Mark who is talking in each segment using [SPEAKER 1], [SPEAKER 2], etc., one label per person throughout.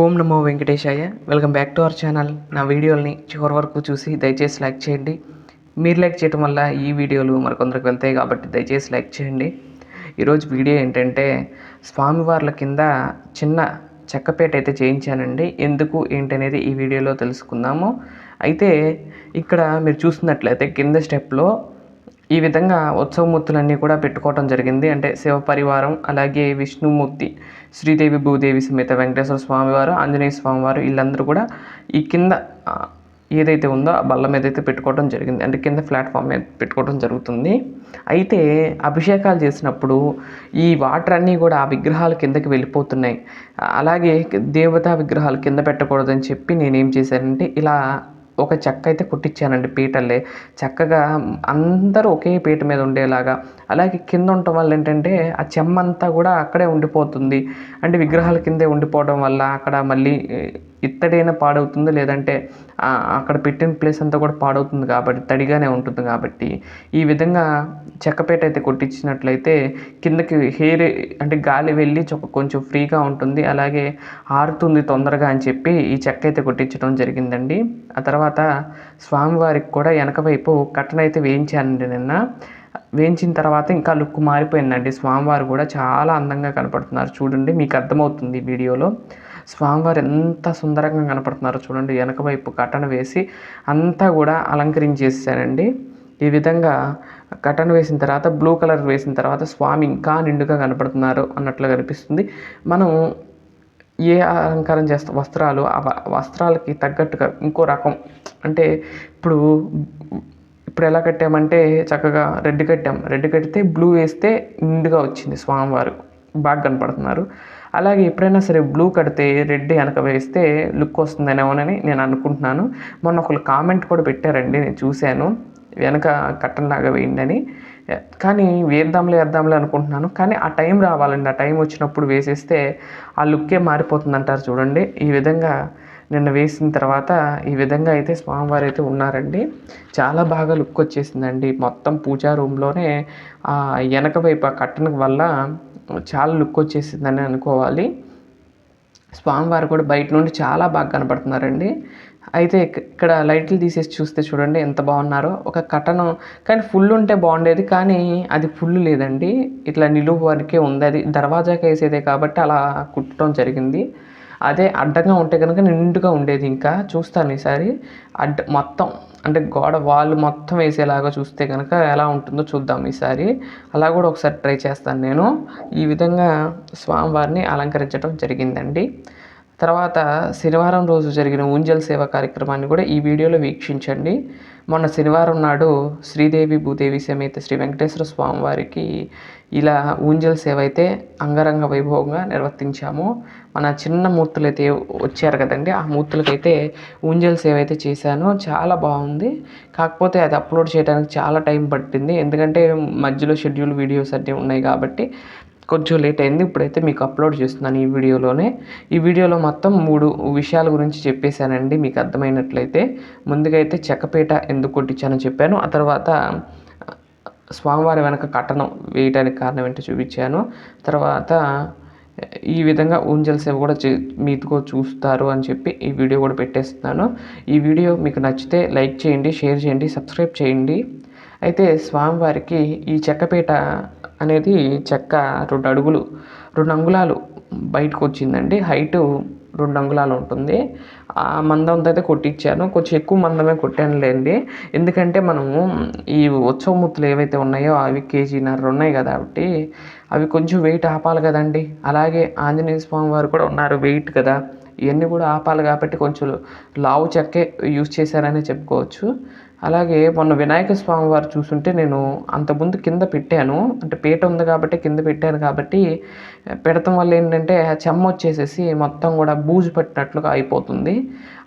[SPEAKER 1] ఓం నమో వెంకటేశాయ. Welcome back to our channel. నా వీడియోల్ని చివరి వరకు చూసి దయచేసి లైక్ చేయండి. మీరు లైక్ చేయడం వల్ల ఈ వీడియోలు మరికొందరికి వెళ్తాయి కాబట్టి దయచేసి లైక్ చేయండి. ఈరోజు వీడియో ఏంటంటే స్వామివార్ల కింద చిన్న చెక్కపేట అయితే చేయించానండి. ఎందుకు ఏంటనేది ఈ వీడియోలో తెలుసుకుందాము. అయితే ఇక్కడ మీరు చూస్తున్నట్లయితే కింద స్టెప్లో ఈ విధంగా ఉత్సవమూర్తులన్నీ కూడా పెట్టుకోవటం జరిగింది. అంటే శివ పరివారం అలాగే విష్ణుమూర్తి శ్రీదేవి భూదేవి సమేత వెంకటేశ్వర స్వామివారు ఆంజనేయ స్వామివారు వీళ్ళందరూ కూడా ఈ కింద ఏదైతే ఉందో ఆ బల్ల మీద అయితే పెట్టుకోవడం జరిగింది. అంటే కింద ప్లాట్ఫామ్ మీద పెట్టుకోవడం జరుగుతుంది. అయితే అభిషేకాలు చేసినప్పుడు ఈ వాటర్ అన్నీ కూడా ఆ విగ్రహాల కిందకి వెళ్ళిపోతున్నాయి. అలాగే దేవతా విగ్రహాలు కింద పెట్టకూడదని చెప్పి నేనేం చేశానంటే ఇలా ఒక చెక్క అయితే కుట్టించానండి పీటల్లే చక్కగా అందరూ ఒకే పీట మీద ఉండేలాగా. అలాగే కింద ఉండటం వల్ల ఏంటంటే ఆ చెమ్మంతా కూడా అక్కడే ఉండిపోతుంది. అంటే విగ్రహాల కిందే ఉండిపోవడం వల్ల అక్కడ మళ్ళీ ఇత్తడైనా పాడవుతుంది లేదంటే అక్కడ పెట్టిన ప్లేస్ అంతా కూడా పాడవుతుంది కాబట్టి తడిగానే ఉంటుంది కాబట్టి ఈ విధంగా చెక్కపేట అయితే కొట్టించినట్లయితే కిందకి హెయిర్ అంటే గాలి వెళ్ళి చొక్క కొంచెం ఫ్రీగా ఉంటుంది. అలాగే ఆరుతుంది తొందరగా అని చెప్పి ఈ చెక్క అయితే కొట్టించడం జరిగిందండి. ఆ తర్వాత స్వామివారికి కూడా వెనక వైపు కట్టన అయితే వేయించానండి నిన్న. వేయించిన తర్వాత ఇంకా లుక్ మారిపోయిందండి. స్వామివారు కూడా చాలా అందంగా కనపడుతున్నారు. చూడండి మీకు అర్థమవుతుంది వీడియోలో. స్వామివారు ఎంత సుందరంగా కనపడుతున్నారో చూడండి. వెనక వైపు కట్టన వేసి అంతా కూడా అలంకరించేసానండి ఈ విధంగా కటన్ వేసిన తర్వాత బ్లూ కలర్ వేసిన తర్వాత స్వామి ఇంకా నిండుగా కనపడుతున్నారు అన్నట్లు కనిపిస్తుంది. మనం ఏ అలంకారం చేస్తాం వస్త్రాలు ఆ వస్త్రాలకి తగ్గట్టుగా ఇంకో రకం అంటే ఇప్పుడు ఇప్పుడు ఎలా కట్టామంటే చక్కగా రెడ్ కట్టాం. రెడ్ కడితే బ్లూ వేస్తే నిండుగా వచ్చింది స్వామివారు. బాగా కనపడుతున్నారు. అలాగే ఎప్పుడైనా సరే బ్లూ కడితే రెడ్ వెనక వేస్తే లుక్ వస్తుందనేమోనని నేను అనుకుంటున్నాను. మొన్న ఒకళ్ళు కామెంట్ కూడా పెట్టారండి నేను చూశాను. వెనక కట్టంలాగా వేయండి అని. కానీ వేద్దాంలే వేద్దాంలే అనుకుంటున్నాను. కానీ ఆ టైం రావాలండి. ఆ టైం వచ్చినప్పుడు వేసేస్తే ఆ లుక్కే మారిపోతుంది అంటారు చూడండి. ఈ విధంగా నిన్న వేసిన తర్వాత ఈ విధంగా అయితే స్వామివారు అయితే ఉన్నారండి. చాలా బాగా లుక్ వచ్చేసిందండి. మొత్తం పూజా రూమ్లోనే ఆ వెనక వైపు ఆ కట్టన వల్ల చాలా లుక్ వచ్చేసిందని అనుకోవాలి. స్వామివారు కూడా బయట నుండి చాలా బాగా కనపడుతున్నారండి. అయితే ఇక్కడ లైట్లు తీసేసి చూస్తే చూడండి ఎంత బాగున్నారో. ఒక కటనం కానీ ఫుల్ ఉంటే బాగుండేది కానీ అది ఫుల్ లేదండి. ఇట్లా నిలువు వరకే ఉంది. అది దర్వాజాకి వేసేదే కాబట్టి అలా కుట్టడం జరిగింది. అదే అడ్డంగా ఉంటే కనుక నిండుగా ఉండేది ఇంకా. చూస్తాను ఈసారి. అడ్డ మొత్తం అంటే గోడ వాళ్ళు మొత్తం వేసేలాగా చూస్తే కనుక ఎలా ఉంటుందో చూద్దాం ఈసారి. అలా కూడా ఒకసారి ట్రై చేస్తాను నేను. ఈ విధంగా స్వామివారిని అలంకరించడం జరిగిందండి. తర్వాత శనివారం రోజు జరిగిన ఊంజల్ సేవ కార్యక్రమాన్ని కూడా ఈ వీడియోలో వీక్షించండి. మొన్న శనివారం నాడు శ్రీదేవి భూదేవి సమేత శ్రీ వెంకటేశ్వర స్వామి వారికి ఇలా ఊంజల్ సేవ అయితే అంగరంగ వైభవంగా నిర్వర్తించాము. మన చిన్న మూర్తులు అయితే వచ్చారు కదండి ఆ మూర్తులకైతే ఊంజల్ సేవ అయితే చేశాను. చాలా బాగుంది. కాకపోతే అది అప్లోడ్ చేయడానికి చాలా టైం పట్టింది. ఎందుకంటే మధ్యలో షెడ్యూల్ వీడియోస్ అన్నీ ఉన్నాయి కాబట్టి కొంచెం లేట్ అయింది. ఇప్పుడైతే మీకు అప్లోడ్ చేస్తున్నాను ఈ వీడియోలోనే. ఈ వీడియోలో మొత్తం మూడు విషయాల గురించి చెప్పేశానండి. మీకు అర్థమైనట్లయితే ముందుగా అయితే చెక్కపేట ఎందుకు కొట్టించానని చెప్పాను. ఆ తర్వాత స్వామివారి వెనక కట్టనం వేయడానికి కారణం ఏంటో చూపించాను. తర్వాత ఈ విధంగా ఊంజల్ సేవ కూడా చే మీతో చూస్తారు అని చెప్పి ఈ వీడియో కూడా పెట్టేస్తున్నాను. ఈ వీడియో మీకు నచ్చితే లైక్ చేయండి షేర్ చేయండి సబ్స్క్రైబ్ చేయండి. అయితే స్వామివారికి ఈ చెక్కపేట అనేది చెక్క రెండు అడుగులు రెండు అంగుళాలు బయటకు వచ్చిందండి హైటు రెండు అంగుళాలు ఉంటుంది. ఆ మందంతో అయితే కొట్టించాను కొంచెం ఎక్కువ మందమే కొట్టానులేండి. ఎందుకంటే మనము ఈ ఉత్సవమూర్తులు ఏవైతే ఉన్నాయో అవి కేజీన్నర ఉన్నాయి కాబట్టి అవి కొంచెం వెయిట్ ఆపాలి కదండి. అలాగే ఆంజనేయ స్వామి వారు కూడా ఉన్నారు వెయిట్ కదా. ఇవన్నీ కూడా ఆపాలి కాబట్టి కొంచెం లావు చెక్కే యూజ్ చేశారని చెప్పుకోవచ్చు. అలాగే మొన్న వినాయక స్వామి వారు చూసుంటే నేను అంతకుముందు కింద పెట్టాను. అంటే పీట ఉంది కాబట్టి కింద పెట్టాను కాబట్టి పెడతాం వల్ల ఏంటంటే చెమ్మ వచ్చేసేసి మొత్తం కూడా బూజు పట్టినట్లుగా అయిపోతుంది.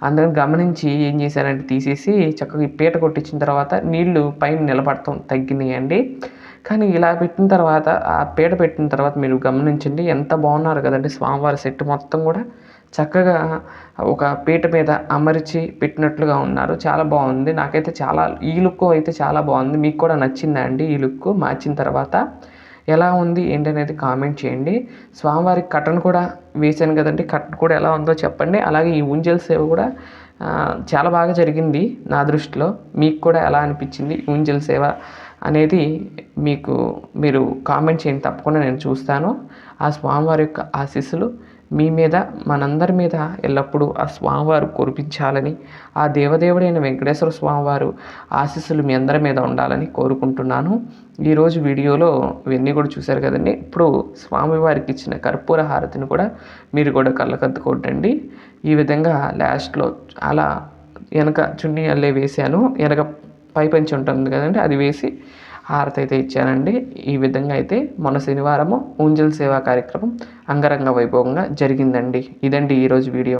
[SPEAKER 1] అందరం గమనించి ఏం చేశారంటే తీసేసి చక్కగా ఈ పీట కొట్టించిన తర్వాత నీళ్ళు పైన నిలబడతాం తగ్గినాయండి కానీ ఇలా పెట్టిన తర్వాత ఆ పీట పెట్టిన తర్వాత మీరు గమనించండి ఎంత బాగున్నారు కదండి స్వామివారి సెట్ మొత్తం కూడా. చక్కగా ఒక పీట మీద అమర్చి పెట్టినట్లుగా ఉన్నారు. చాలా బాగుంది. నాకైతే చాలా ఈ లుక్ అయితే చాలా బాగుంది. మీకు కూడా నచ్చిందా అండి ఈ లుక్? మార్చిన తర్వాత ఎలా ఉంది ఏంటి అనేది కామెంట్ చేయండి. స్వామివారి కట్టను కూడా వేశాను కదండి. కట్టను కూడా ఎలా ఉందో చెప్పండి. అలాగే ఈ ఉంజల్ సేవ కూడా చాలా బాగా జరిగింది నా దృష్టిలో. మీకు కూడా ఎలా అనిపించింది ఉంజల్ సేవ అనేది మీకు మీరు కామెంట్ చేయండి తప్పకుండా నేను చూస్తాను. ఆ స్వామివారి యొక్క ఆశీస్సులు మీ మీద మనందరి మీద ఎల్లప్పుడూ ఆ స్వామివారు కురిపించాలని ఆ దేవదేవుడైన వెంకటేశ్వర స్వామివారు ఆశీస్సులు మీ అందరి మీద ఉండాలని కోరుకుంటున్నాను. ఈరోజు వీడియోలో ఇవన్నీ కూడా చూశారు కదండి. ఇప్పుడు స్వామివారికి ఇచ్చిన కర్పూర హారతిని కూడా మీరు కూడా కళ్ళకద్దుకోండి ఈ విధంగా లాస్ట్లో అలా వెనక చున్నీ అల్లే వేసాను వెనక పై పంచి ఉంటుంది కదండి అది వేసి హారతి అయితే ఇచ్చానండి. ఈ విధంగా అయితే మొన్న శనివారము ఊంజల్ సేవా కార్యక్రమం అంగరంగ వైభవంగా జరిగిందండి. ఇదండి ఈరోజు వీడియో.